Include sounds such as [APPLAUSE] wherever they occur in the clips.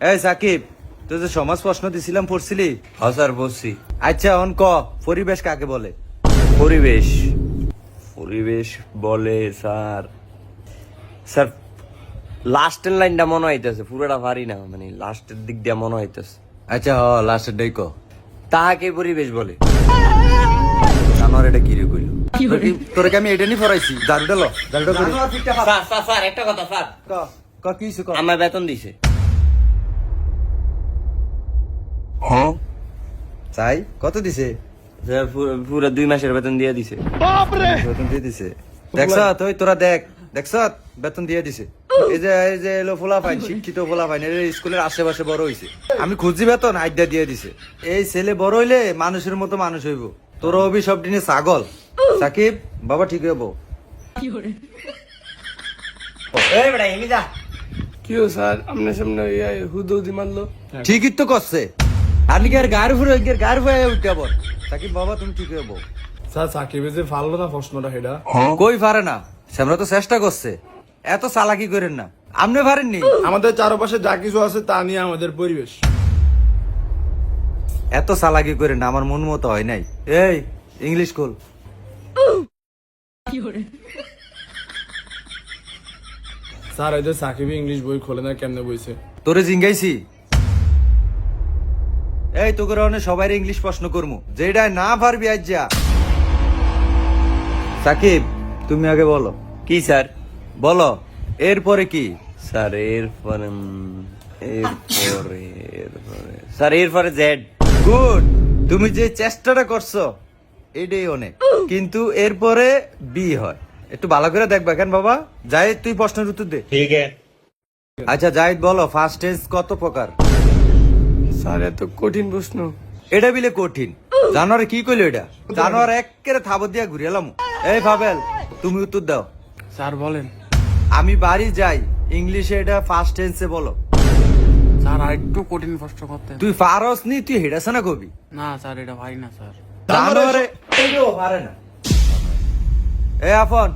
এই সাকিব তুই যে সমাজ প্রশ্ন দিছিলাম পড়ছিলি? হ্যাঁ স্যার বসছি আচ্ছা অন ক? পরিবেশ কাকে বলে? পরিবেশ। পরিবেশ বলে স্যার। স্যার লাস্টের লাইনটা মনে হইতেছে পুরোটা পারি না মানে লাস্টের দিক দিয়ে মনে হইতেছে। আচ্ছা হ লাস্টের ডাই ক। তাহাকে পরিবেশ বলে। [LAUGHS] আমার এটা কি রে কইল? তোরে আমি এটা নি ফরাইছি দারুটা ল দারুটা করি স্যার স্যার একটা কথা স্যার। ক ক ক? আমার বেতন দিছে। চাই? কত দিছে? পুরো- পুরো দুই মাসের বেতন দিয়ে দিছে। বেতন দিয়ে দিছে। দেখছ? তুই তোরা দেখ। দেখছ? বেতন দিয়ে দিছে। এই যে এই যে এলো ফোলা পাইন শিক্ষিত ফোলা পাইন এর স্কুলের আশেপাশে বড় হইছে। আমি খুঁজি বেতন আইডা দিয়ে দিছে। এই ছেলে বড় হইলে মানুষের মতো মানুষ হইব। তোর অভি সব দিনে ছাগল। সাকিব বাবা ঠিক হইব। এই বেটা যা। কি স্যার? আপনার সামনে ইয়া হুদুদি মারলো। ঠিকই তো করছে। নাকি আর গায়ের ফুরে গায়ের ফুরে উঠতে সাকিব বাবা তুমি ঠিক হইব স্যার সাকিবে যে ফাললো না প্রশ্নটা সেটা? কই পারে না? শ্যামরা তো চেষ্টা করছে। এত চালাকি করেন না। আপনি পারেননি আমাদের চারপাশে যা কিছু আছে তা নিয়ে আমাদের পরিবেশ। এত চালাকি করেন না আমার মন মতো হয় নাই। এই ইংলিশ স্কুল স্যার এই যে সাকিবে ইংলিশ বই খোলে না কেমনে বইছে? তোরে জিঙ্গাইছি? এই তোকে অনেক সবাই ইংলিশ প্রশ্ন করমু। যেটা না পারবি আজ যা সাকিব তুমি আগে বলো। কি স্যার? বলো এরপরে কি? স্যার এরপরে এরপরে এরপরে। স্যার এরপরে জেড গুড তুমি যে চেষ্টাটা করছ এটাই অনেক। কিন্তু এরপরে বি হয়। একটু ভালো করে দেখবা কেন বাবা? জাহিদ তুই প্রশ্নের উত্তর দে। ঠিক আছে। আচ্ছা জাহিদ বলো ফার্স্ট টেন্স কত প্রকার? স্যার এত কঠিন প্রশ্ন। এটা বিলে কঠিন। জানোয়ারে কি কইলো এটা? জানোয়ার একেরে থাবত দিয়া ঘুরে এলাম। এই ভাবেল তুমি উত্তর দাও। স্যার বলেন। আমি বাড়ি যাই ইংলিশে এটা ফার্স্ট টেন্সে বলো। স্যার আর একটু কঠিন প্রশ্ন করতে। তুই পারস নি তুই হেডাস না কবি? না স্যার এটা ভাই না স্যার। জানোয়ারে এটাও পারে না। এ আফন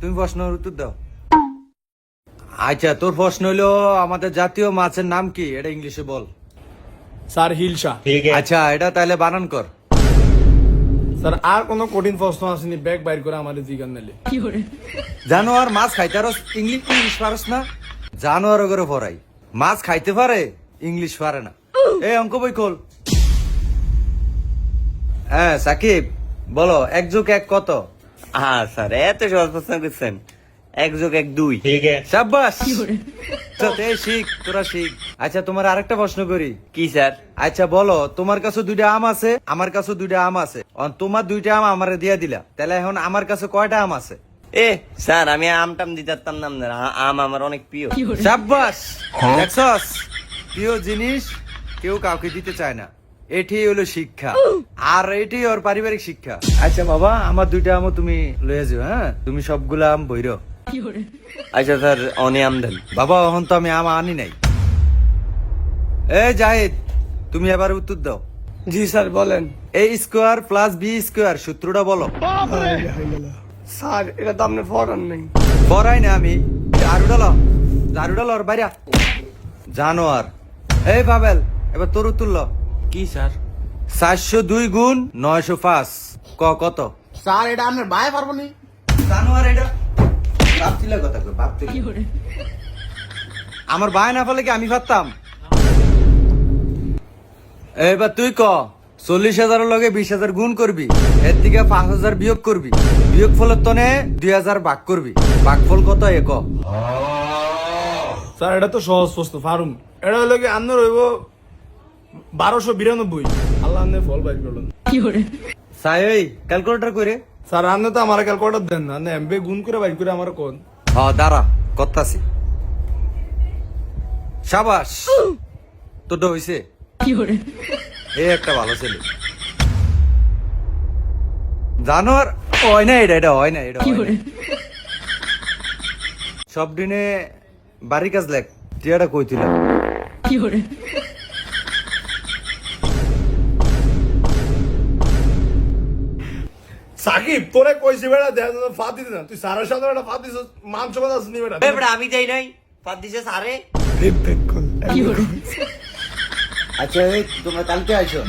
তুমি প্রশ্নের উত্তর দাও। আচ্ছা তোর প্রশ্ন হইল আমাদের জাতীয় মাছের নাম কি? এটা ইংলিশে বল। স্যার হিলসা আচ্ছা এটা তাহলে বানান কর। স্যার আর কোনো কঠিন প্রশ্ন আসেনি ব্যাগ বাইর করে আমাদের জিগান নিলে জানোয়ার মাছ খাইতে পারস ইংলিশ ইংলিশ পারস না? জানোয়ার করে পড়াই মাছ খাইতে পারে ইংলিশ পারে না। এই অঙ্ক বই খোল। হ্যাঁ সাকিব বলো এক যোগ এক কত? হ্যাঁ স্যার এত সহজ প্রশ্ন করছেন। এক যোগ এক দুই। সাব্বাস! আচ্ছা, শিখ তোরা শিখ। আচ্ছা তোমার আরেকটা প্রশ্ন করি। কি স্যার? আচ্ছা বলো তোমার কাছে দুইটা আম আছে আমার কাছে দুইটা আম আছে। তোমার দুইটা আম আমারে দিয়া দিলা। তাহলে এখন আমার কাছে কয়টা আম আছে? এ স্যার আমি আমটাম দিতে পারতাম না আম আমার অনেক প্রিয়। সাব্বাস! দেখছস? প্রিয় জিনিস কেউ কাউকে দিতে চায় না। এটি হলো শিক্ষা। আর এটি ওর পারিবারিক শিক্ষা। আচ্ছা বাবা আমার দুইটা আমও তুমি লয়ে যাও হ্যাঁ? তুমি সবগুলা আম বইর। আচ্ছা স্যার অনে আম দেন বাবা এখন তো আমি আম আনি নাই। এ জাহিদ তুমি এবার উত্তর দাও। জি স্যার বলেন। A square plus B square সূত্রটা বলো। স্যার এটা তো আপনার ফরান নেই। বড়াই না আমি ঝাড়ু ডালো ঝাড়ু ডালো ওর বাইরা জানোয়ার। এই পাবেল এবার তোর উত্তর ল। কি স্যার? চারশো দুই গুণ নয়শো পাঁচ। ক কত? স্যার এটা আপনার ভাই পারব নি। জানোয়ার এটা ভাবছিলে কথা কই আমার ভাই না ফলে কি আমি পারতাম এবার তুই ক চল্লিশ হাজারের লগে বিশ হাজার গুণ করবি এর থেকে পাঁচ হাজার বিয়োগ করবি বিয়োগ ফলের তনে দুই হাজার ভাগ করবি। ভাগ ফল কত এ ক? স্যার এটা তো সহজ প্রশ্ন ফারুম এটা হলো কি আপনার হইব বারোশো বিরানব্বই। আল্লাহ আপনি ফল বাইর করলেন। সাই ওই ক্যালকুলেটর করে স্যার আপনি তো আমার ক্যালকুলেটার দেন না? আপনি এমবি গুণ করে বাইর করে আমার কোন। হ দাঁড়া করতাছি। সাবাস তোরটা হইছে? এই একটা ভালো ছেলে। জানোয়ার হয় না এটা এটা হয় না এটা সব দিনে বাড়ির কাজ লেখ টিয়াটা কইছিল সাকিব তোরে কইছি বেড়া দেখ ফাঁদ দিতে না তুই সারের সাথে বেড়া ফাঁদ দিছিস মাংস বাদ আসনি বেড়া বেড়া আমি যাই নাই ফাঁদ দিছে সারে আচ্ছা তোমরা কালকে আইসো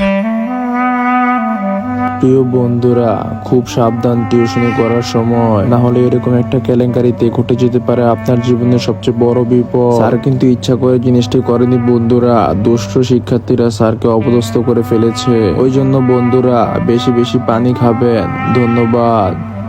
প্রিয় বন্ধুরা, খুব সাবধান টিউশনি করার সময়। না হলে এরকম একটা কেলেঙ্কারিতে ঘটে যেতে পারে আপনার জীবনের সবচেয়ে বড় বিপদ। স্যার কিন্তু ইচ্ছা করে জিনিসটি করেনি বন্ধুরা। দুষ্ট শিক্ষার্থীরা স্যারকে অপদস্থ করে ফেলেছে। ওই জন্য বন্ধুরা, বেশি বেশি পানি খাবেন। ধন্যবাদ।